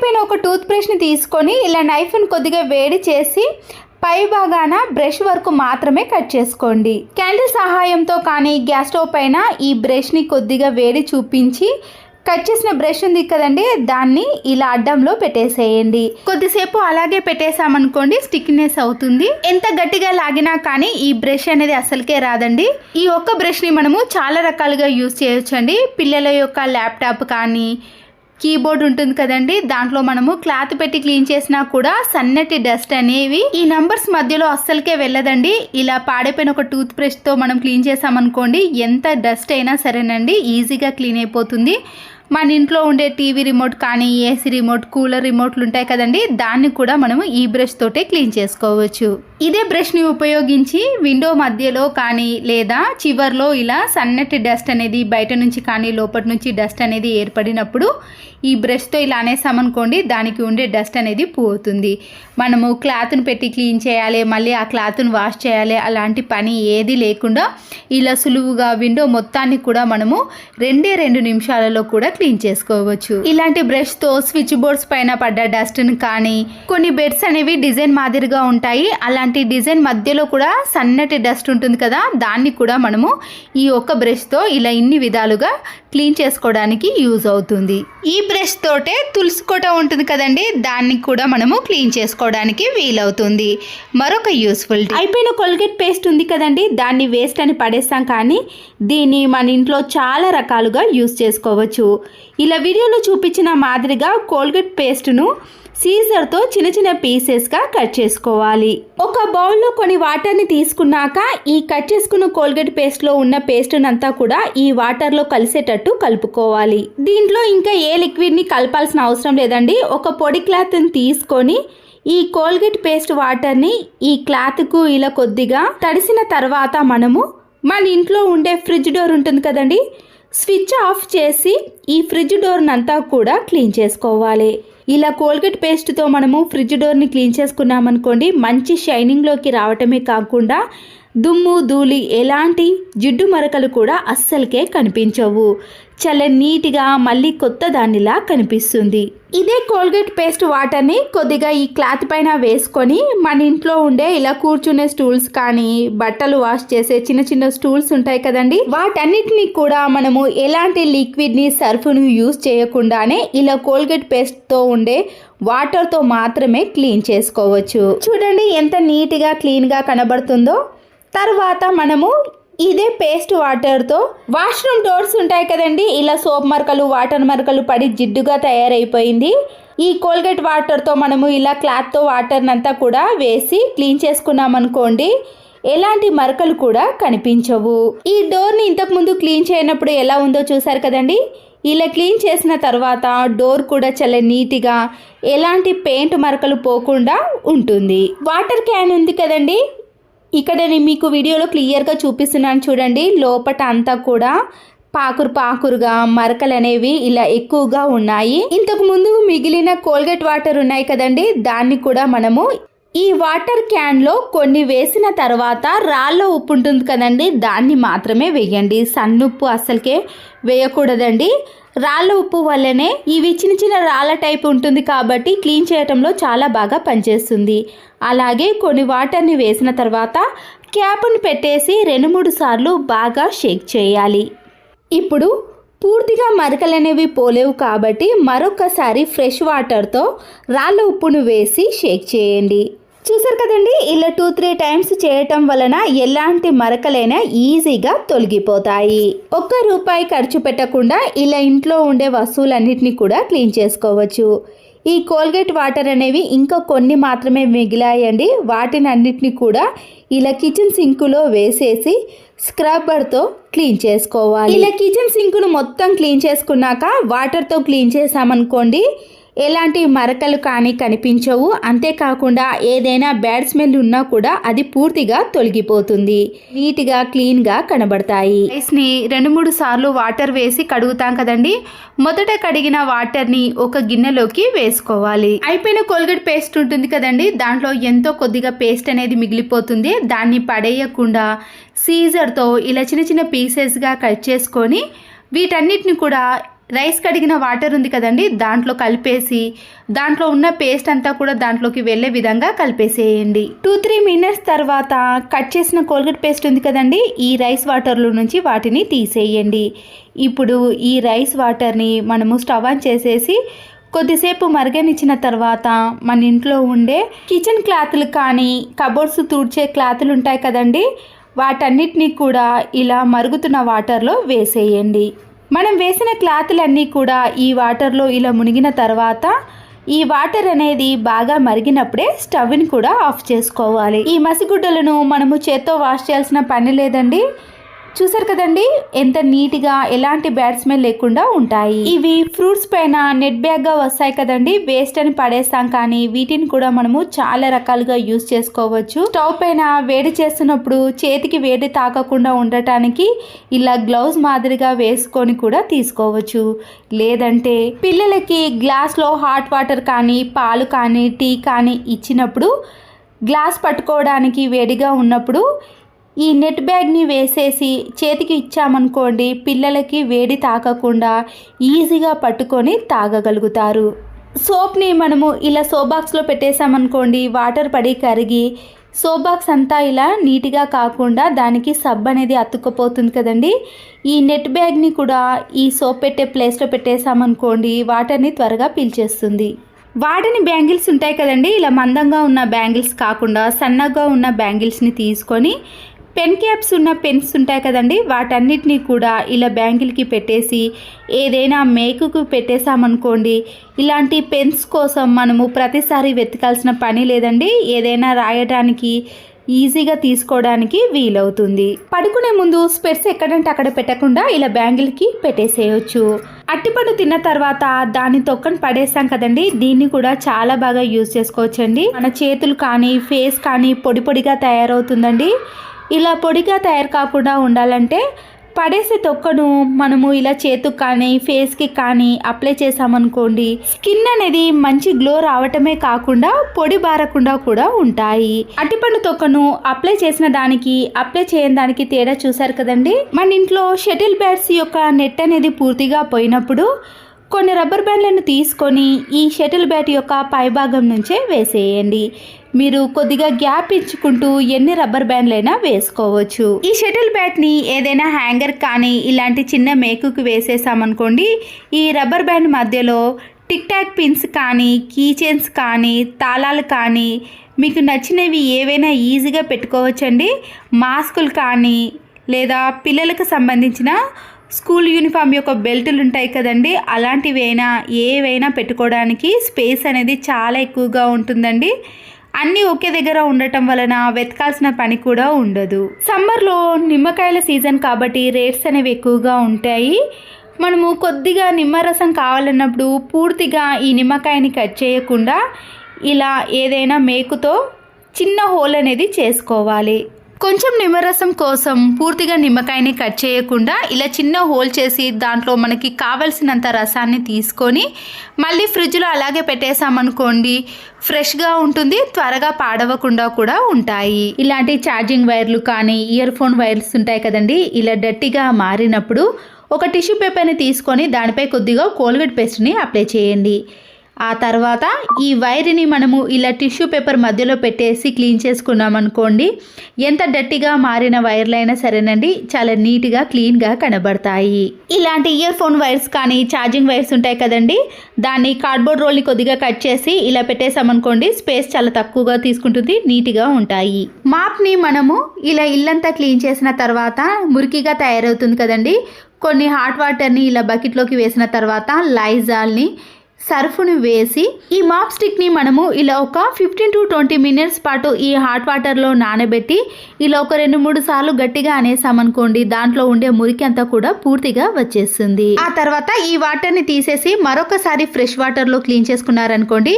పాడైపోయిన ఒక టూత్ బ్రష్ని తీసుకొని ఇలా నైఫ్ని కొద్దిగా వేడి చేసి పై భాగాన బ్రష్ వరకు మాత్రమే కట్ చేసుకోండి. క్యాండిల్ సహాయంతో కానీ గ్యాస్ స్టవ్ పైన ఈ బ్రష్ని కొద్దిగా వేడి చూపించి కట్ చేసిన బ్రష్ ఉంది కదండి దాన్ని ఇలా అడ్డంలో పెట్టేసేయండి. కొద్దిసేపు అలాగే పెట్టేసామనుకోండి స్టిక్నెస్ అవుతుంది. ఎంత గట్టిగా లాగినా కానీ ఈ బ్రష్ అనేది అసలుకే రాదండి. ఈ ఒక్క బ్రష్ని మనము చాలా రకాలుగా యూజ్ చేయొచ్చండి. పిల్లల యొక్క ల్యాప్టాప్ కానీ కీబోర్డ్ ఉంటుంది కదండి దాంట్లో మనము క్లాత్ పెట్టి క్లీన్ చేసినా కూడా సన్నటి డస్ట్ అనేవి ఈ నంబర్స్ మధ్యలో అస్సలకే వెళ్ళదండి. ఇలా పాడైపోయిన ఒక టూత్ బ్రష్తో మనం క్లీన్ చేసామనుకోండి ఎంత డస్ట్ అయినా సరేనండి ఈజీగా క్లీన్ అయిపోతుంది. మన ఇంట్లో ఉండే టీవీ రిమోట్ కానీ ఏసీ రిమోట్ కూలర్ రిమోట్లు ఉంటాయి కదండి దాన్ని కూడా మనము ఈ బ్రష్ తోటే క్లీన్ చేసుకోవచ్చు. ఇదే బ్రష్ని ఉపయోగించి విండో మధ్యలో కానీ లేదా చివర్లో ఇలా సన్నటి డస్ట్ అనేది బయట నుంచి కానీ లోపటి నుంచి డస్ట్ అనేది ఏర్పడినప్పుడు ఈ బ్రష్తో ఇలా అనేసామనుకోండి దానికి ఉండే డస్ట్ అనేది పోతుంది. మనము క్లాత్ని పెట్టి క్లీన్ చేయాలి మళ్ళీ ఆ క్లాత్ని వాష్ చేయాలి అలాంటి పని ఏది లేకుండా ఇలా సులువుగా విండో మొత్తాన్ని కూడా మనము రెండే రెండు నిమిషాలలో కూడా క్లీన్ చేసుకోవచ్చు. ఇలాంటి బ్రష్తో స్విచ్ బోర్డ్స్ పైన పడ్డ డస్ట్ని కానీ కొన్ని బెడ్స్ అనేవి డిజైన్ మాదిరిగా ఉంటాయి. అలాంటి డిజైన్ మధ్యలో కూడా సన్నటి డస్ట్ ఉంటుంది కదా దాన్ని కూడా మనము ఈ ఒక్క బ్రష్తో ఇలా ఇన్ని విధాలుగా క్లీన్ చేసుకోవడానికి యూజ్ అవుతుంది. ఈ బ్రష్ తోటే తులుసుకోట ఉంటుంది కదండి దాన్ని కూడా మనము క్లీన్ చేసుకోవడానికి వీలవుతుంది. మరొక యూస్ఫుల్ అయిపోయిన కొల్గేట్ పేస్ట్ ఉంది కదండి దాన్ని వేస్ట్ అని పడేస్తాం కానీ దీన్ని మన ఇంట్లో చాలా రకాలుగా యూస్ చేసుకోవచ్చు. ఇలా వీడియోలో చూపించిన మాదిరిగా కోల్గేట్ పేస్ట్ను సీజర్తో చిన్న చిన్న పీసెస్గా కట్ చేసుకోవాలి. ఒక బౌల్లో కొన్ని వాటర్ని తీసుకున్నాక ఈ కట్ చేసుకున్న కోల్గేట్ పేస్ట్లో ఉన్న పేస్ట్ అంతా కూడా ఈ వాటర్లో కలిసేటట్టు కలుపుకోవాలి. దీంట్లో ఇంకా ఏ లిక్విడ్ని కలపాల్సిన అవసరం లేదండి. ఒక పొడి క్లాత్ని తీసుకొని ఈ కోల్గేట్ పేస్ట్ వాటర్ని ఈ క్లాత్కు ఇలా కొద్దిగా తడిసిన తర్వాత మనము మన ఇంట్లో ఉండే ఫ్రిడ్జ్ డోర్ ఉంటుంది కదండి స్విచ్ ఆఫ్ చేసి ఈ ఫ్రిడ్జ్ డోర్ని అంతా కూడా క్లీన్ చేసుకోవాలి. ఇలా కోల్గేట్ పేస్ట్తో మనము ఫ్రిడ్జ్ డోర్ని క్లీన్ చేసుకున్నామనుకోండి మంచి షైనింగ్లోకి రావటమే కాకుండా దుమ్ము ధూళి ఎలాంటి జిడ్డు మరకలు కూడా అస్సలకే కనిపించవు. చాలా నీట్గా మళ్ళీ కొత్త దానిలా కనిపిస్తుంది. ఇదే కోల్గేట్ పేస్ట్ వాటర్ని కొద్దిగా ఈ క్లాత్ పైన వేసుకొని మన ఇంట్లో ఉండే ఇలా కూర్చునే స్టూల్స్ కానీ బట్టలు వాష్ చేసే చిన్న చిన్న స్టూల్స్ ఉంటాయి కదండి? వాటన్నిటిని కూడా మనము ఎలాంటి లిక్విడ్ని సర్ఫ్ను యూజ్ చేయకుండానే ఇలా కోల్గేట్ పేస్ట్తో ఉండే వాటర్తో మాత్రమే క్లీన్ చేసుకోవచ్చు. చూడండి ఎంత నీట్గా క్లీన్గా కనబడుతుందో. తర్వాత మనము ఇదే పేస్ట్ వాటర్తో వాష్రూమ్ డోర్స్ ఉంటాయి కదండి. ఇలా సోప్ మరకలు వాటర్ మరకలు పడి జిడ్డుగా తయారైపోయింది. ఈ కోల్గేట్ వాటర్తో మనము ఇలా క్లాత్తో వాటర్నంతా కూడా వేసి క్లీన్ చేసుకున్నాం అనుకోండి ఎలాంటి మరకలు కూడా కనిపించవు. ఈ డోర్ని ఇంతకుముందు క్లీన్ చేయనప్పుడు ఎలా ఉందో చూసారు కదండి. ఇలా క్లీన్ చేసిన తర్వాత డోర్ కూడా చాలా నీట్గా ఎలాంటి పెయింట్ మరకలు పోకుండా ఉంటుంది. వాటర్ క్యాన్ ఉంది కదండి. ఇక్కడ నేను మీకు వీడియోలో క్లియర్గా చూపిస్తున్నాను చూడండి. లోపట అంతా కూడా పాకురు పాకురుగా మరకలు అనేవి ఇలా ఎక్కువగా ఉన్నాయి. ఇంతకు ముందు మిగిలిన కోల్గేట్ వాటర్ ఉన్నాయి కదండి. దాన్ని కూడా మనము ఈ వాటర్ క్యాన్లో కొన్ని వేసిన తర్వాత రాళ్ళ ఉప్పు ఉంటుంది కదండి. దాన్ని మాత్రమే వేయండి. సన్నుప్పు అసలుకే వేయకూడదండి. రాళ్ళ ఉప్పు వల్లనే ఇవి చిన్న చిన్న రాళ్ళ టైప్ ఉంటుంది కాబట్టి క్లీన్ చేయటంలో చాలా బాగా పనిచేస్తుంది. అలాగే కొన్ని వాటర్ని వేసిన తర్వాత క్యాప్ను పెట్టేసి రెండు మూడు సార్లు బాగా షేక్ చేయాలి. ఇప్పుడు పూర్తిగా మరకలనేవి పోలేవు కాబట్టి మరొకసారి ఫ్రెష్ వాటర్తో రాళ్ళ ఉప్పును వేసి షేక్ చేయండి. చూసారు కదండి? ఇలా టూ త్రీ టైమ్స్ చేయటం వలన ఎలాంటి మరకలైనా ఈజీగా తొలగిపోతాయి. ఒక్క రూపాయి ఖర్చు పెట్టకుండా ఇలా ఇంట్లో ఉండే వస్తువులన్నిటిని కూడా క్లీన్ చేసుకోవచ్చు. ఈ కోల్గేట్ వాటర్ అనేవి ఇంకా కొన్ని మాత్రమే మిగిలాయండి. వాటిని అన్నిటిని కూడా ఇలా కిచెన్ సింకులో వేసేసి స్క్రబ్బర్తో క్లీన్ చేసుకోవాలి. ఇలా కిచెన్ సింకును మొత్తం క్లీన్ చేసుకున్నాక వాటర్తో క్లీన్ చేసామనుకోండి ఎలాంటి మరకలు కానీ కనిపించవు. అంతేకాకుండా ఏదైనా బ్యాడ్ స్మెల్ ఉన్నా కూడా అది పూర్తిగా తొలగిపోతుంది. నీట్గా క్లీన్గా కనబడతాయి. రైస్ని రెండు మూడు సార్లు వాటర్ వేసి కడుగుతాం కదండి. మొదట కడిగిన వాటర్ని ఒక గిన్నెలోకి వేసుకోవాలి. అయిపోయిన కోల్గేట్ పేస్ట్ ఉంటుంది కదండి. దాంట్లో ఎంతో కొద్దిగా పేస్ట్ అనేది మిగిలిపోతుంది. దాన్ని పడేయకుండా సీజర్తో ఇలా చిన్న చిన్న పీసెస్గా కట్ చేసుకొని వీటన్నిటిని కూడా రైస్ కడిగిన వాటర్ ఉంది కదండి దాంట్లో కలిపేసి దాంట్లో ఉన్న పేస్ట్ అంతా కూడా దాంట్లోకి వెళ్ళే విధంగా కలిపేసేయండి. టూ త్రీ మినిట్స్ తర్వాత కట్ చేసిన కోల్గేట్ పేస్ట్ ఉంది కదండి ఈ రైస్ వాటర్లో నుంచి వాటిని తీసేయండి. ఇప్పుడు ఈ రైస్ వాటర్ని మనము స్టవ్ ఆన్ చేసేసి కొద్దిసేపు మరగనిచ్చిన తర్వాత మన ఇంట్లో ఉండే కిచెన్ క్లాత్లు కానీ కబోర్డ్స్ తుడిచే క్లాత్లు ఉంటాయి కదండి వాటన్నిటినీ కూడా ఇలా మరుగుతున్న వాటర్లో వేసేయండి. మనం వేసిన క్లాత్లన్నీ కూడా ఈ వాటర్లో ఇలా మునిగిన తర్వాత ఈ వాటర్ అనేది బాగా మరిగినప్పుడే స్టవ్ని కూడా ఆఫ్ చేసుకోవాలి. ఈ మసిగుడ్డలను మనము చేత్తో వాష్ చేయాల్సిన పని లేదండి. చూసారు కదండి? ఎంత నీట్గా ఎలాంటి బ్యాడ్ స్మెల్ లేకుండా ఉంటాయి. ఇవి ఫ్రూట్స్ పైన నెట్ బ్యాగ్గా వస్తాయి కదండి? వేస్ట్ అని పడేస్తాం కానీ వీటిని కూడా మనము చాలా రకాలుగా యూస్ చేసుకోవచ్చు. స్టవ్ పైన వేడి చేస్తున్నప్పుడు చేతికి వేడి తాకకుండా ఉండటానికి ఇలా గ్లౌజ్ మాదిరిగా వేసుకొని కూడా తీసుకోవచ్చు. లేదంటే పిల్లలకి గ్లాస్లో హాట్ వాటర్ కానీ పాలు కానీ టీ కానీ ఇచ్చినప్పుడు గ్లాస్ పట్టుకోవడానికి వేడిగా ఉన్నప్పుడు ఈ నెట్ బ్యాగ్ని వేసేసి చేతికి ఇచ్చామనుకోండి పిల్లలకి వేడి తాకకుండా ఈజీగా పట్టుకొని తాగగలుగుతారు. సోప్ని మనము ఇలా సోప్ బాక్స్లో పెట్టేసామనుకోండి వాటర్ పడి కరిగి సోప్ బాక్స్ అంతా ఇలా నీట్గా కాకుండా దానికి సబ్ అనేది అతుక్కుపోతుంది కదండి. ఈ నెట్ బ్యాగ్ని కూడా ఈ సోప్ పెట్టే ప్లేస్లో పెట్టేసామనుకోండి వాటర్ని త్వరగా పీల్చేస్తుంది. వాడని బ్యాంగిల్స్ ఉంటాయి కదండి ఇలా మందంగా ఉన్న బ్యాంగిల్స్ కాకుండా సన్నగా ఉన్న బ్యాంగిల్స్ని తీసుకొని పెన్ క్యాప్స్ ఉన్న పెన్స్ ఉంటాయి కదండి వాటన్నిటినీ కూడా ఇలా బ్యాంగిల్కి పెట్టేసి ఏదైనా మేకుకు పెట్టేసామనుకోండి ఇలాంటి పెన్స్ కోసం మనము ప్రతిసారి వెతకాల్సిన పని లేదండి ఏదైనా రాయడానికి ఈజీగా తీసుకోవడానికి వీలవుతుంది. పడుకునే ముందు స్పెట్స్ ఎక్కడంటే అక్కడ పెట్టకుండా ఇలా బ్యాంగిల్కి పెట్టేసేయచ్చు. అట్టిపండు తిన్న తర్వాత దాని తొక్కను పడేస్తాం కదండి దీన్ని కూడా చాలా బాగా యూజ్ చేసుకోవచ్చండి. మన చేతులు కానీ ఫేస్ కానీ పొడి పొడిగా తయారవుతుందండి. ఇలా పొడిగా తయారు కాకుండా ఉండాలంటే పడేసే తొక్కను మనము ఇలా చేతుకు కానీ ఫేస్కి కానీ అప్లై చేసామనుకోండి స్కిన్ అనేది మంచి గ్లో రావటమే కాకుండా పొడి బారకుండా కూడా ఉంటాయి. అట్టిపండు తొక్కను అప్లై చేసిన దానికి అప్లై చేయని దానికి తేడా చూసారు కదండి? మన ఇంట్లో షటిల్ బ్యాట్స్ యొక్క నెట్ అనేది పూర్తిగా పోయినప్పుడు కొన్ని రబ్బర్ బ్యాండ్లను తీసుకొని ఈ షటిల్ బ్యాట్ యొక్క పైభాగం నుంచే వేసేయండి. మీరు కొద్దిగా గ్యాప్ ఇచ్చుకుంటూ ఎన్ని రబ్బర్ బ్యాండ్లైనా వేసుకోవచ్చు. ఈ షటిల్ బ్యాట్ని ఏదైనా హ్యాంగర్ కానీ ఇలాంటి చిన్న మేకుకు వేసేసామనుకోండి ఈ రబ్బర్ బ్యాండ్ మధ్యలో టిక్ టాక్ పిన్స్ కానీ కీ చైన్స్ కానీ తాళాలు కానీ మీకు నచ్చినవి ఏవైనా ఈజీగా పెట్టుకోవచ్చండి. మాస్కులు కానీ లేదా పిల్లలకు సంబంధించిన స్కూల్ యూనిఫామ్ యొక్క బెల్టులు ఉంటాయి కదండి అలాంటివైనా ఏవైనా పెట్టుకోవడానికి స్పేస్ అనేది చాలా ఎక్కువగా ఉంటుందండి. అన్నీ ఒకే దగ్గర ఉండటం వలన వెతకాల్సిన పని కూడా ఉండదు. సమ్మర్లో నిమ్మకాయల సీజన్ కాబట్టి రేట్స్ అనేవి ఎక్కువగా ఉంటాయి. మనము కొద్దిగా నిమ్మరసం కావాలన్నప్పుడు పూర్తిగా ఈ నిమ్మకాయని కట్ చేయకుండా ఇలా ఏదైనా మేకుతో చిన్న హోల్ అనేది చేసుకోవాలి. కొంచెం నిమ్మరసం కోసం పూర్తిగా నిమ్మకాయని కట్ చేయకుండా ఇలా చిన్న హోల్ చేసి దాంట్లో మనకి కావలసినంత రసాన్ని తీసుకొని మళ్ళీ ఫ్రిడ్జ్లో అలాగే పెట్టేసామనుకోండి ఫ్రెష్గా ఉంటుంది త్వరగా పాడవకుండా కూడా ఉంటాయి. ఇలాంటి ఛార్జింగ్ వైర్లు కానీ ఇయర్ ఫోన్ వైర్స్ ఉంటాయి కదండి ఇలా డట్టిగా మారినప్పుడు ఒక టిష్యూ పేపర్ని తీసుకొని దానిపై కొద్దిగా కోల్గేట్ పేస్ట్ని అప్లై చేయండి. ఆ తర్వాత ఈ వైర్ని మనము ఇలా టిష్యూ పేపర్ మధ్యలో పెట్టేసి క్లీన్ చేసుకున్నాం అనుకోండి ఎంత డట్టిగా మారిన వైర్లైనా సరేనండి చాలా నీట్గా క్లీన్గా కనబడతాయి. ఇలాంటి ఇయర్ ఫోన్ వైర్స్ కానీ ఛార్జింగ్ వైర్స్ ఉంటాయి కదండి దాన్ని కార్డ్బోర్డ్ రోల్ని కొద్దిగా కట్ చేసి ఇలా పెట్టేసామనుకోండి స్పేస్ చాలా తక్కువగా తీసుకుంటుంది నీట్గా ఉంటాయి. మాప్ని మనము ఇలా ఇల్లంతా క్లీన్ చేసిన తర్వాత మురికిగా తయారవుతుంది కదండి కొన్ని హాట్ వాటర్ని ఇలా బకెట్లోకి వేసిన తర్వాత లైజాల్ని సర్ఫ్ను వేసి ఈ మాప్ స్టిక్ని మనము ఇలా ఒక ఫిఫ్టీన్ టు ట్వంటీ మినిట్స్ పాటు ఈ హాట్ వాటర్లో నానబెట్టి ఇలా ఒక రెండు మూడు సార్లు గట్టిగా అనేసామనుకోండి దాంట్లో ఉండే మురికి అంతా కూడా పూర్తిగా వచ్చేస్తుంది. ఆ తర్వాత ఈ వాటర్ని తీసేసి మరొకసారి ఫ్రెష్ వాటర్లో క్లీన్ చేసుకున్నారనుకోండి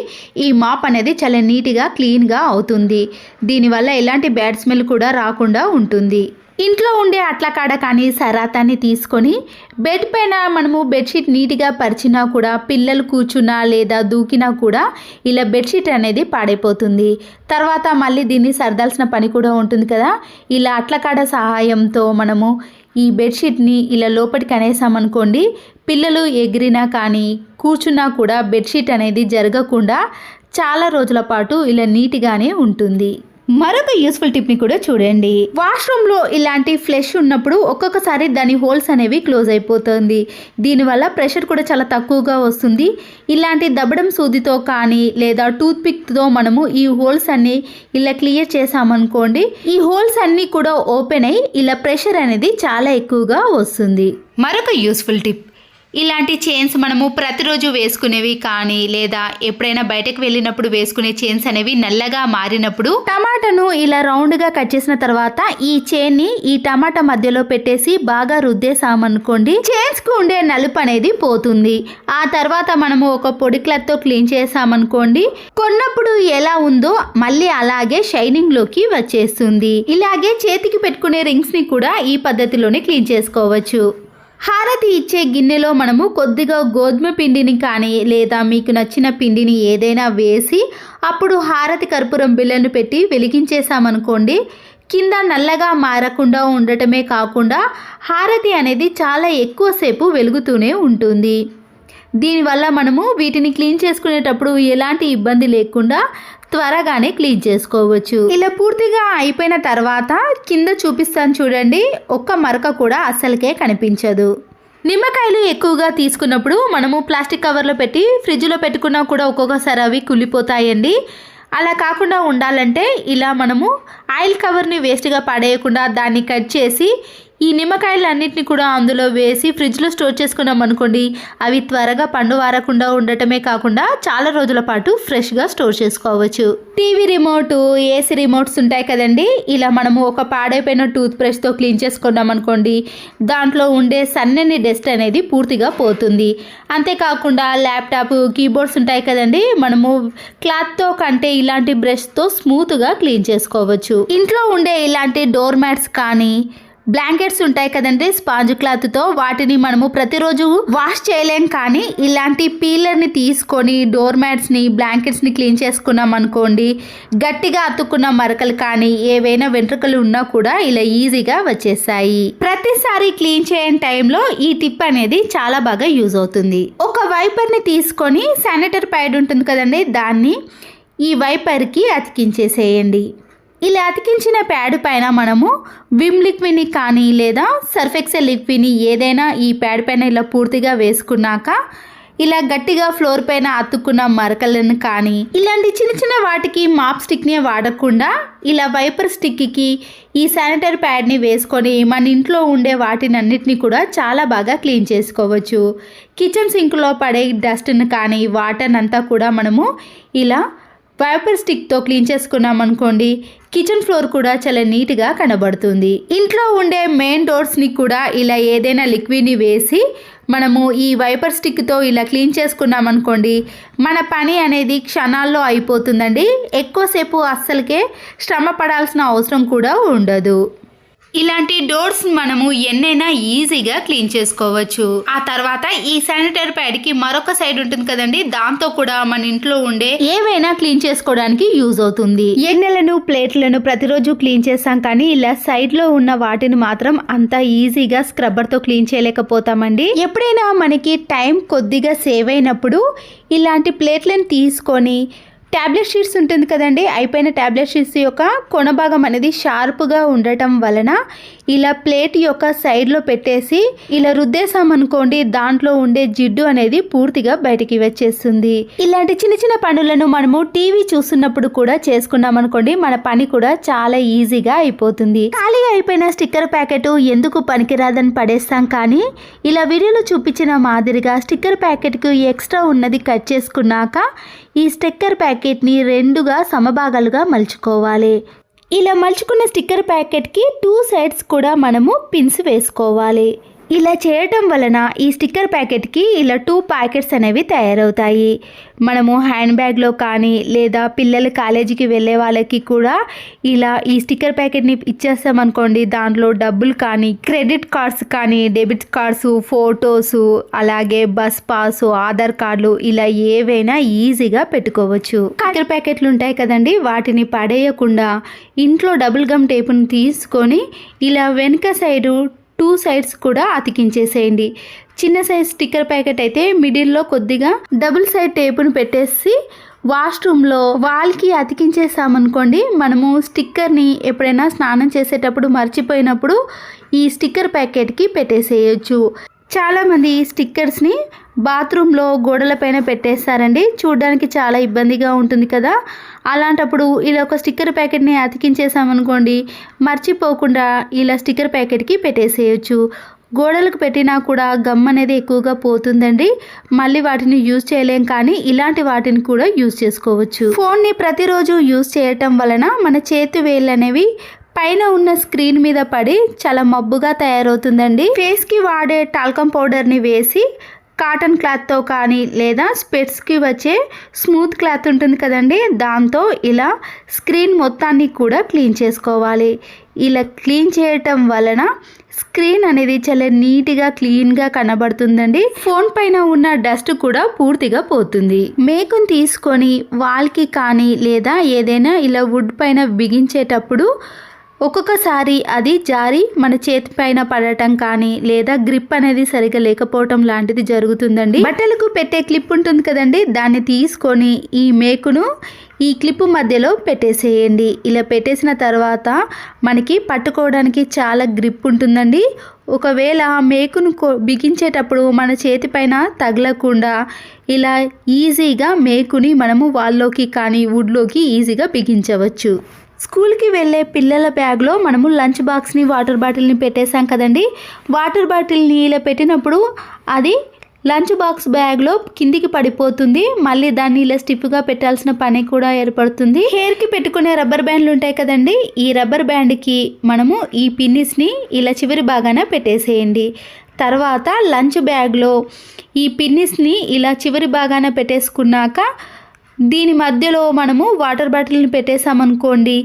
ఈ మాప్ అనేది చాలా నీట్గా క్లీన్గా అవుతుంది. దీనివల్ల ఎలాంటి బ్యాడ్ స్మెల్ కూడా రాకుండా ఉంటుంది. ఇంట్లో ఉండే అట్లకాడ కానీ సరాతాన్ని తీసుకొని బెడ్ పైన మనము బెడ్షీట్ నీట్గా పరిచినా కూడా పిల్లలు కూర్చున్నా లేదా దూకినా కూడా ఇలా బెడ్షీట్ అనేది పాడైపోతుంది. తర్వాత మళ్ళీ దీన్ని సర్దాల్సిన పని కూడా ఉంటుంది కదా. ఇలా అట్లకాడ సహాయంతో మనము ఈ బెడ్షీట్ని ఇలా లోపలికి అనేసామనుకోండి పిల్లలు ఎగిరినా కానీ కూర్చున్నా కూడా బెడ్షీట్ అనేది జరగకుండా చాలా రోజుల పాటు ఇలా నీట్గానే ఉంటుంది. మరొక యూస్ఫుల్ టిప్ని కూడా చూడండి. వాష్రూమ్లో ఇలాంటి ఫ్లెష్ ఉన్నప్పుడు ఒక్కొక్కసారి దాని హోల్స్ అనేవి క్లోజ్ అయిపోతుంది. దీనివల్ల ప్రెషర్ కూడా చాలా తక్కువగా వస్తుంది. ఇలాంటి దబ్బడం సూదితో కానీ లేదా టూత్ పిక్తో మనము ఈ హోల్స్ అన్ని ఇలా క్లియర్ చేసామనుకోండి ఈ హోల్స్ అన్నీ కూడా ఓపెన్ అయ్యి ఇలా ప్రెషర్ అనేది చాలా ఎక్కువగా వస్తుంది. మరొక యూస్ఫుల్ టిప్ ఇలాంటి చైన్స్ మనము ప్రతిరోజు వేసుకునేవి కానీ లేదా ఎప్పుడైనా బయటకు వెళ్ళినప్పుడు వేసుకునే చైన్స్ అనేవి నల్లగా మారినప్పుడు టమాటాను ఇలా రౌండ్గా కట్ చేసిన తర్వాత ఈ చైన్ని ఈ టమాటా మధ్యలో పెట్టేసి బాగా రుద్దేసామనుకోండి చైన్స్కు ఉండే నలుపు అనేది పోతుంది. ఆ తర్వాత మనము ఒక పొడి క్లాత్తో క్లీన్ చేసామనుకోండి కొన్నప్పుడు ఎలా ఉందో మళ్ళీ అలాగే షైనింగ్లోకి వచ్చేస్తుంది. ఇలాగే చేతికి పెట్టుకునే రింగ్స్ని కూడా ఈ పద్ధతిలోనే క్లీన్ చేసుకోవచ్చు. హారతి ఇచ్చే గిన్నెలో మనము కొద్దిగా గోధుమ పిండిని కానీ లేదా మీకు నచ్చిన పిండిని ఏదైనా వేసి అప్పుడు హారతి కర్పూరం బిళ్ళను పెట్టి వెలిగించేసామనుకోండి కింద నల్లగా మారకుండా ఉండటమే కాకుండా హారతి అనేది చాలా ఎక్కువసేపు వెలుగుతూనే ఉంటుంది. దీనివల్ల మనము వీటిని క్లీన్ చేసుకునేటప్పుడు ఎలాంటి ఇబ్బంది లేకుండా త్వరగానే క్లీన్ చేసుకోవచ్చు. ఇలా పూర్తిగా అయిపోయిన తర్వాత కింద చూపిస్తాను చూడండి. ఒక్క మరక కూడా అస్సలకే కనిపించదు. నిమ్మకాయలు ఎక్కువగా తీసుకున్నప్పుడు మనము ప్లాస్టిక్ కవర్లో పెట్టి ఫ్రిడ్జ్లో పెట్టుకున్నా కూడా ఒక్కొక్కసారి అవి కుళ్ళిపోతాయండి. అలా కాకుండా ఉండాలంటే ఇలా మనము ఆయిల్ కవర్ని వేస్ట్గా పడేయకుండా దాన్ని కట్ చేసి ఈ నిమ్మకాయలన్నింటినీ కూడా అందులో వేసి ఫ్రిడ్జ్లో స్టోర్ చేసుకున్నాం అనుకోండి అవి త్వరగా పండు వారకుండా ఉండటమే కాకుండా చాలా రోజుల పాటు ఫ్రెష్గా స్టోర్ చేసుకోవచ్చు. టీవీ రిమోట్ ఏసీ రిమోట్స్ ఉంటాయి కదండి ఇలా మనము ఒక పాడైపోయిన టూత్ బ్రష్తో క్లీన్ చేసుకున్నాం అనుకోండి దాంట్లో ఉండే సన్నని డస్ట్ అనేది పూర్తిగా పోతుంది. అంతేకాకుండా ల్యాప్టాప్ కీబోర్డ్స్ ఉంటాయి కదండి మనము క్లాత్తో కంటే ఇలాంటి బ్రష్తో స్మూత్గా క్లీన్ చేసుకోవచ్చు. ఇంట్లో ఉండే ఇలాంటి డోర్ మ్యాట్స్ కానీ బ్లాంకెట్స్ ఉంటాయి కదండి స్పాంజ్ క్లాత్తో వాటిని మనము ప్రతిరోజు వాష్ చేయలేం కానీ ఇలాంటి పీలర్ని తీసుకొని డోర్ మ్యాట్స్ని బ్లాంకెట్స్ని క్లీన్ చేసుకున్నాం అనుకోండి గట్టిగా అతుక్కున్న మరకలు కానీ ఏవైనా వెంట్రుకలు ఉన్నా కూడా ఇలా ఈజీగా వచ్చేసాయి. ప్రతిసారి క్లీన్ చేయని టైంలో ఈ టిప్ అనేది చాలా బాగా యూజ్ అవుతుంది. ఒక వైపర్ని తీసుకొని శానిటరీ ప్యాడ్ ఉంటుంది కదండి దాన్ని ఈ వైపర్కి అతికించేసేయండి. ఇలా అతికించిన ప్యాడ్ పైన మనము విమ్ లిక్విడ్ని కానీ లేదా సర్ఫెక్సెల్ లిక్విడ్ని ఏదైనా ఈ ప్యాడ్ పైన ఇలా పూర్తిగా వేసుకున్నాక ఇలా గట్టిగా ఫ్లోర్ పైన అతుక్కున్న మరకలను కానీ ఇలాంటి చిన్న చిన్న వాటికి మాప్ స్టిక్నే వాడకుండా ఇలా వైపర్ స్టిక్కి ఈ శానిటరీ ప్యాడ్ని వేసుకొని మన ఇంట్లో ఉండే వాటిని అన్నిటిని కూడా చాలా బాగా క్లీన్ చేసుకోవచ్చు. కిచెన్ సింక్లో పడే డస్ట్ని కానీ వాటర్ అంతా కూడా మనము ఇలా వైపర్ స్టిక్తో క్లీన్ చేసుకున్నాం అనుకోండి కిచెన్ ఫ్లోర్ కూడా చాలా నీట్గా కనబడుతుంది. ఇంట్లో ఉండే మెయిన్ డోర్స్ని కూడా ఇలా ఏదైనా లిక్విడ్ని వేసి మనము ఈ వైపర్ స్టిక్తో ఇలా క్లీన్ చేసుకున్నాం అనుకోండి మన పని అనేది క్షణాల్లో అయిపోతుందండి. ఎక్కువసేపు అస్సలకే శ్రమ పడాల్సిన అవసరం కూడా ఉండదు. ఇలాంటి డోర్స్ మనము ఎన్నైనా ఈజీగా క్లీన్ చేసుకోవచ్చు. ఆ తర్వాత ఈ శానిటరీ ప్యాడ్కి మరొక సైడ్ ఉంటుంది కదండి దాంతో కూడా మన ఇంట్లో ఉండే ఏవైనా క్లీన్ చేసుకోవడానికి యూజ్ అవుతుంది. ఎన్నెలను ప్లేట్లను ప్రతిరోజు క్లీన్ చేస్తాం కానీ ఇలా సైడ్లో ఉన్న వాటిని మాత్రం అంత ఈజీగా స్క్రబ్బర్తో క్లీన్ చేయలేకపోతామండి. ఎప్పుడైనా మనకి టైం కొద్దిగా సేవ్ అయినప్పుడు ఇలాంటి ప్లేట్లను తీసుకొని ట్యాబ్లెట్ షీట్స్ ఉంటుంది కదండి. అయిపోయిన ట్యాబ్లెట్ షీట్స్ యొక్క కొన భాగం అనేది షార్ప్గా ఉండటం వలన ఇలా ప్లేట్ యొక్క సైడ్లో పెట్టేసి ఇలా రుద్దేశామనుకోండి దాంట్లో ఉండే జిడ్డు అనేది పూర్తిగా బయటికి వచ్చేస్తుంది. ఇలాంటి చిన్న చిన్న పనులను మనము టీవీ చూస్తున్నప్పుడు కూడా చేసుకున్నాం అనుకోండి మన పని కూడా చాలా ఈజీగా అయిపోతుంది. ఖాళీగా అయిపోయిన స్టిక్కర్ ప్యాకెట్ ఎందుకు పనికిరాదని పడేస్తాం కానీ ఇలా వీడియోలో చూపించిన మాదిరిగా స్టిక్కర్ ప్యాకెట్కి ఎక్స్ట్రా ఉన్నది కట్ చేసుకున్నాక ఈ స్టిక్కర్ ప్యాకెట్ని రెండుగా సమభాగాలుగా మలుచుకోవాలి. ఇలా మలుచుకున్న స్టిక్కర్ ప్యాకెట్కి టూ సైడ్స్ కూడా మనము పిన్స్ వేసుకోవాలి. ఇలా చేయటం వలన ఈ స్టిక్కర్ ప్యాకెట్కి ఇలా టూ ప్యాకెట్స్ అనేవి తయారవుతాయి. మనము హ్యాండ్ బ్యాగ్లో కానీ లేదా పిల్లలు కాలేజీకి వెళ్ళే వాళ్ళకి కూడా ఇలా ఈ స్టిక్కర్ ప్యాకెట్ని ఇచ్చేస్తామనుకోండి దాంట్లో డబ్బులు కానీ క్రెడిట్ కార్డ్స్ కానీ డెబిట్ కార్డ్స్ ఫొటోస్ అలాగే బస్ పాస్ ఆధార్ కార్డులు ఇలా ఏవైనా ఈజీగా పెట్టుకోవచ్చు. స్టిక్కర్ ప్యాకెట్లు ఉంటాయి కదండి. వాటిని పడేయకుండా ఇంట్లో డబుల్ గమ్ టేపుని తీసుకొని ఇలా వెనుక సైడు టూ సైడ్స్ కూడా అతికించేసేయండి. చిన్న సైజ్ స్టిక్కర్ ప్యాకెట్ అయితే మిడిల్లో కొద్దిగా డబుల్ సైడ్ టేపును పెట్టేసి వాష్రూమ్లో వాల్కి అతికించేసామనుకోండి మనము స్టిక్కర్ని ఎప్పుడైనా స్నానం చేసేటప్పుడు మర్చిపోయినప్పుడు ఈ స్టిక్కర్ ప్యాకెట్కి పెట్టేసేయచ్చు. చాలామంది స్టిక్కర్స్ని బాత్రూంలో గోడలపైన పెట్టేస్తారండి. చూడడానికి చాలా ఇబ్బందిగా ఉంటుంది కదా. అలాంటప్పుడు ఇలా ఒక స్టిక్కర్ ప్యాకెట్ని అతికించేసామనుకోండి మర్చిపోకుండా ఇలా స్టిక్కర్ ప్యాకెట్కి పెట్టేసేయచ్చు. గోడలకు పెట్టినా కూడా గమ్ అనేది ఎక్కువగా పోతుందండి. మళ్ళీ వాటిని యూజ్ చేయలేం కానీ ఇలాంటి వాటిని కూడా యూజ్ చేసుకోవచ్చు. ఫోన్ని ప్రతిరోజు యూజ్ చేయటం వలన మన చేతి వేళ్ళు అనేవి పైన ఉన్న స్క్రీన్ మీద పడి చాలా మబ్బుగా తయారవుతుందండి. ఫేస్కి వాడే టాల్కమ్ పౌడర్ని వేసి కాటన్ క్లాత్తో కానీ లేదా స్పెట్స్కి వచ్చే స్మూత్ క్లాత్ ఉంటుంది కదండి. దాంతో ఇలా స్క్రీన్ మొత్తాన్ని కూడా క్లీన్ చేసుకోవాలి. ఇలా క్లీన్ చేయటం వలన స్క్రీన్ అనేది చాలా నీట్గా క్లీన్గా కనబడుతుందండి. ఫోన్ పైన ఉన్న డస్ట్ కూడా పూర్తిగా పోతుంది. మేకుని తీసుకొని వాల్కి కానీ లేదా ఏదైనా ఇలా వుడ్ పైన బిగించేటప్పుడు ఒక్కొక్కసారి అది జారి మన చేతి పైన పడటం కానీ లేదా గ్రిప్ అనేది సరిగా లేకపోవటం లాంటిది జరుగుతుందండి. బట్టలకు పెట్టే క్లిప్ ఉంటుంది కదండి దాన్ని తీసుకొని ఈ మేకును ఈ క్లిప్ మధ్యలో పెట్టేసేయండి. ఇలా పెట్టేసిన తర్వాత మనకి పట్టుకోవడానికి చాలా గ్రిప్ ఉంటుందండి. ఒకవేళ మేకును బిగించేటప్పుడు మన చేతి పైన తగలకుండా ఇలా ఈజీగా మేకుని మనము వాల్లోకి కానీ వుడ్లోకి ఈజీగా బిగించవచ్చు. స్కూల్కి వెళ్ళే పిల్లల బ్యాగ్లో మనము లంచ్ బాక్స్ని వాటర్ బాటిల్ని పెట్టేశాం కదండి. వాటర్ బాటిల్ని ఇలా పెట్టినప్పుడు అది లంచ్ బాక్స్ బ్యాగ్లో కిందికి పడిపోతుంది. మళ్ళీ దాన్ని ఇలా స్టిఫ్గా పెట్టాల్సిన పని కూడా ఏర్పడుతుంది. హెయిర్కి పెట్టుకునే రబ్బర్ బ్యాండ్లు ఉంటాయి కదండి. ఈ రబ్బర్ బ్యాండ్కి మనము ఈ పిన్నిస్ని ఇలా చివరి బాగాన పెట్టేసేయండి. తర్వాత లంచ్ బ్యాగ్లో ఈ పిన్నిస్ని ఇలా చివరి బాగాన పెట్టేసుకున్నాక దీని మధ్యలో మనము వాటర్ బాటిల్ని పెట్టేసామనుకోండి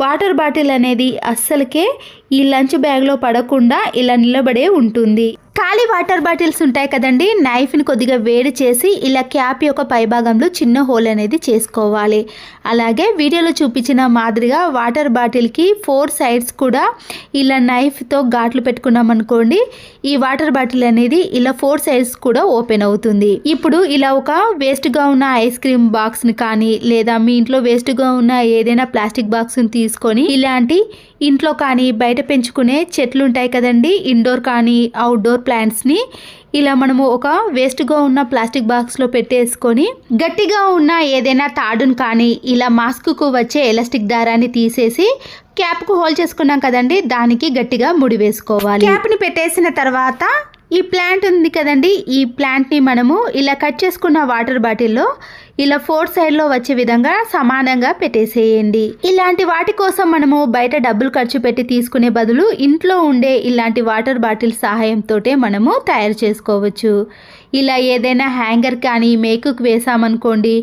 వాటర్ బాటిల్ అనేది అస్సలకే ఈ లంచ్ బ్యాగ్లో పడకుండా ఇలా నిలబడే ఉంటుంది. ఖాళీ వాటర్ బాటిల్స్ ఉంటాయి కదండి నైఫ్ని కొద్దిగా వేడి చేసి ఇలా క్యాప్ యొక్క పైభాగంలో చిన్న హోల్ అనేది చేసుకోవాలి. అలాగే వీడియోలో చూపించిన మాదిరిగా వాటర్ బాటిల్కి ఫోర్ సైడ్స్ కూడా ఇలా నైఫ్తో ఘాట్లు పెట్టుకున్నాం అనుకోండి ఈ వాటర్ బాటిల్ అనేది ఇలా ఫోర్ సైడ్స్ కూడా ఓపెన్ అవుతుంది. ఇప్పుడు ఇలా ఒక వేస్ట్గా ఉన్న ఐస్ క్రీమ్ బాక్స్ని కానీ లేదా మీ ఇంట్లో వేస్ట్గా ఉన్న ఏదైనా ప్లాస్టిక్ బాక్స్ని తీసుకొని ఇలాంటి ఇంట్లో కానీ బయట పెంచుకునే చెట్లు ఉంటాయి కదండి. ఇండోర్ కానీ అవుట్డోర్ ప్లాంట్స్ని ఇలా మనము ఒక వేస్ట్గా ఉన్న ప్లాస్టిక్ బాక్స్లో పెట్టేసుకొని గట్టిగా ఉన్న ఏదైనా తాడును కానీ ఇలా మాస్క్కు వచ్చే ఎలాస్టిక్ దారాన్ని తీసేసి క్యాప్కు హోల్ చేసుకున్నాం కదండి. దానికి గట్టిగా ముడి వేసుకోవాలి. క్యాప్ని పెట్టేసిన తర్వాత ఈ ప్లాంట్ ఉంది కదండి. ఈ ప్లాంట్ని మనము ఇలా కట్ చేసుకున్న వాటర్ బాటిల్లో ఇలా ఫోర్ సైడ్లో వచ్చే విధంగా సమానంగా పెట్టేసేయండి. ఇలాంటి వాటి కోసం మనము బయట డబ్బులు ఖర్చు పెట్టి తీసుకునే బదులు ఇంట్లో ఉండే ఇలాంటి వాటర్ బాటిల్ సహాయంతో మనము తయారు చేసుకోవచ్చు. ఇలా ఏదైనా హ్యాంగర్ కానీ మేకుకు వేసామనుకోండి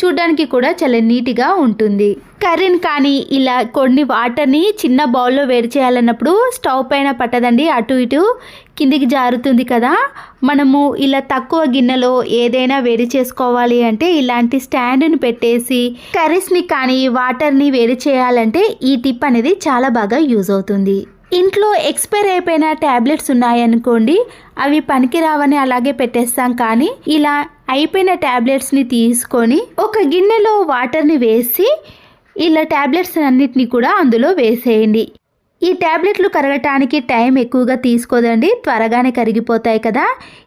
చూడడానికి కూడా చాలా నీట్గా ఉంటుంది. కర్రీని కానీ ఇలా కొన్ని వాటర్ని చిన్న బౌల్లో వేడి చేయాలన్నప్పుడు స్టవ్ పైన పట్టదండి అటు ఇటు కిందికి జారుతుంది కదా. మనము ఇలా తక్కువ గిన్నెలో ఏదైనా వేడి చేసుకోవాలి అంటే ఇలాంటి స్టాండ్ని పెట్టేసి కర్రీస్ని కానీ వాటర్ని వేడి చేయాలంటే ఈ టిప్ అనేది చాలా బాగా యూజ్ అవుతుంది. ఇంట్లో ఎక్స్పైర్ అయిపోయిన ట్యాబ్లెట్స్ ఉన్నాయనుకోండి అవి పనికిరావని అలాగే పెట్టేస్తాం కానీ ఇలా అయిపోయిన ట్యాబ్లెట్స్ని తీసుకొని ఒక గిన్నెలో వాటర్ని వేసి ఇలా ట్యాబ్లెట్స్ అన్నిటిని కూడా అందులో వేసేయండి. ఈ ట్యాబ్లెట్లు కరగటానికి టైం ఎక్కువగా తీసుకోదండి త్వరగానే కరిగిపోతాయి కదా.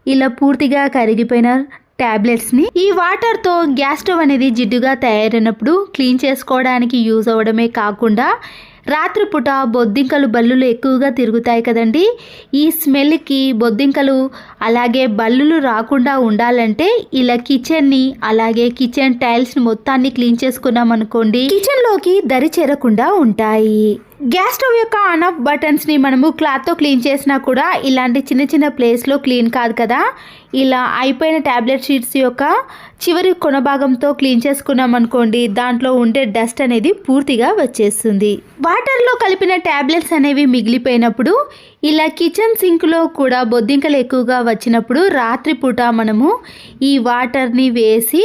ఇలా పూర్తిగా కరిగిపోయిన ట్యాబ్లెట్స్ని ఈ వాటర్తో గ్యాస్ స్టవ్ అనేది జిడ్డుగా తయారైనప్పుడు క్లీన్ చేసుకోవడానికి యూజ్ అవ్వడమే కాకుండా రాత్రిపూట బొద్దింకలు బల్లులు ఎక్కువగా తిరుగుతాయి కదండి. ఈ స్మెల్కి బొద్దింకలు అలాగే బల్లులు రాకుండా ఉండాలంటే ఇలా కిచెన్ని అలాగే కిచెన్ టైల్స్ని మొత్తాన్ని క్లీన్ చేసుకున్నాం అనుకోండి కిచెన్లోకి దరి చేరకుండా ఉంటాయి. గ్యాస్ స్టవ్ యొక్క ఆన్ ఆఫ్ బటన్స్ని మనము క్లాత్తో క్లీన్ చేసినా కూడా ఇలాంటి చిన్న చిన్న ప్లేస్లో క్లీన్ కాదు కదా. ఇలా అయిపోయిన ట్యాబ్లెట్ షీట్స్ యొక్క చివరి కొన భాగంతో క్లీన్ చేసుకున్నాం అనుకోండి దాంట్లో ఉండే డస్ట్ అనేది పూర్తిగా వచ్చేస్తుంది. వాటర్లో కలిపిన ట్యాబ్లెట్స్ అనేవి మిగిలిపోయినప్పుడు ఇలా కిచెన్ సింక్లో కూడా బొద్దింకలు ఎక్కువగా వచ్చినప్పుడు రాత్రిపూట మనము ఈ వాటర్ని వేసి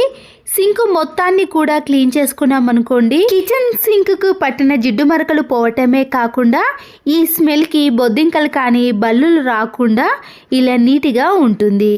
సింక్ మొత్తాన్ని కూడా క్లీన్ చేసుకున్నాం అనుకోండి. కిచెన్ సింక్కు పట్టిన జిడ్డు మరకలు పోవటమే కాకుండా ఈ స్మెల్కి బొద్దింకలు కానీ బల్లులు రాకుండా ఇలా నీటిగా ఉంటుంది.